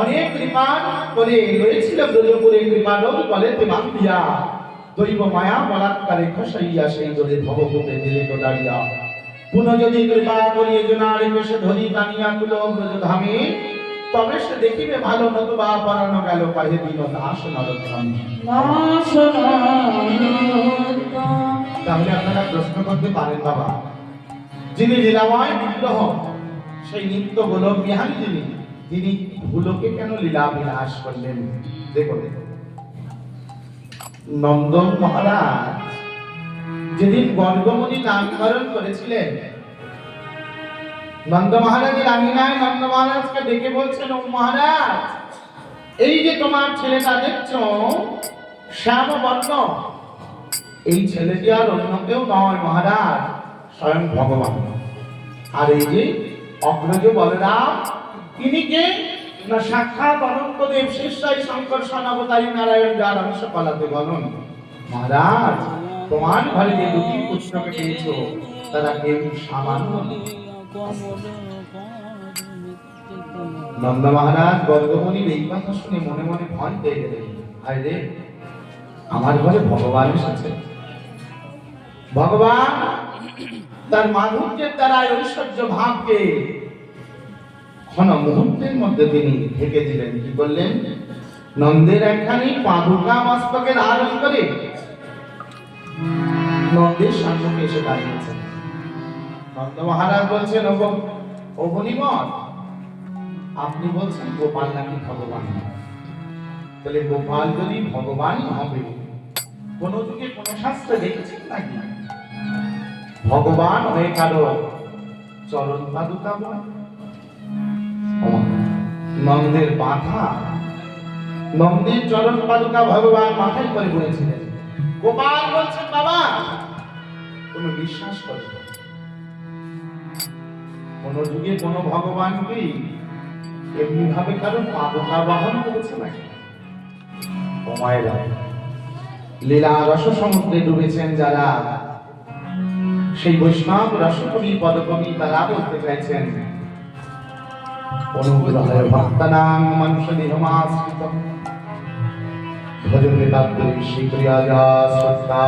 অনেক কৃপান করে রয়েছিল ব্রজপুরে কৃপানল বলেতে মাতিয়া দৈব মায়া বলাৎকারে খসাইয়া সেই দলে ভবভূতে দিলে তো দাঁড়িয়া পুনঃ যদি কৃপা করিয়ে জনার বেশে ধরি টানিয়া কুল ব্রজ ধামে তবে সে দেখিবে ভালো নতুবা পরানো গেল পাহে দিন দাস নরোত্তম। তাহলে আপনারা প্রশ্ন করতে পারেন বাবা। যিনি লীলাময় বিগ্রহ সেই নিত্য গোলক বিহারী যিনি তিনি ভুলোকে কেন লীলা বিলাস করলেন? দেখুন, নন্দন মহারাজ যেদিন গর্গমণি নামকরণ করেছিলেন, নন্দ মহারাজের আঙিনায় নন্দ মহারাজকে ডেকে বলছেন, ও মহারাজ, এই যে তোমার ছেলেটা দেখছ শ্যাম বর্ণ এই ছেলেটি আর অন্য কেউ নয় মহারাজ, স্বয়ং ভগবান। আর এই যে অগ্রজ বলরাম তিনি কে? না সাক্ষাৎ অনন্ত দেব শিষ্যাই শঙ্কর সনাবতারী নারায়ণ যার অংশ পালাতে বলুন। মহারাজ, তোমার ঘরে যে দুটি পুত্রকে পেয়েছ তারা কেউ সামান্য নন্দ মহারাজ গর্গমণির এই কথা শুনে মনে মনে ভয় পেয়ে গেলেন। আরে রে, আমার ঘরে ভগবান এসেছে। ভগবান, তার মাধুর্যের দ্বারা ঐশ্বর্য ভাবকে ক্ষণ মুহূর্তের মধ্যে তিনি ঢেকে দিলেন। কি করলেন? নন্দের একখানি পাদুকা মস্তকে ধারণ করে নন্দের সম্মুখে এসে দাঁড়িয়েছেন নন্দ মহারাজ বলছেন অবনিমত আপনি বলছেন গোপাল নাকি ভগবান তাহলে গোপাল যদি ভগবানই হবে কোন যুগে কোন শাস্ত্রে দেখেছেন নাকি? ভগবান হয়ে কারও চরণ পাদুকা ওমা, নন্দের মাথা। নন্দের চরণ পাদুকা ভগবান মাথায় করে বলেছিলেন, গোপাল বলছেন, বাবা তুমি বিশ্বাস করো কোন যুগে কোন ভগবানকেই এমনি ভাবে কারও পাদুকা বহন করেছে নাকি? ওমায়েরা লীলা রস সমুদ্রে ডুবেছেন যারা। সেই বৈষ্ণব রসকবি পদকবি তারা বলতে চাইছেন অনুগ্রহে ভক্তানাং মনুষ্য দেহমাশ্রিত ভজনে শ্রী যা শ্রদ্ধা।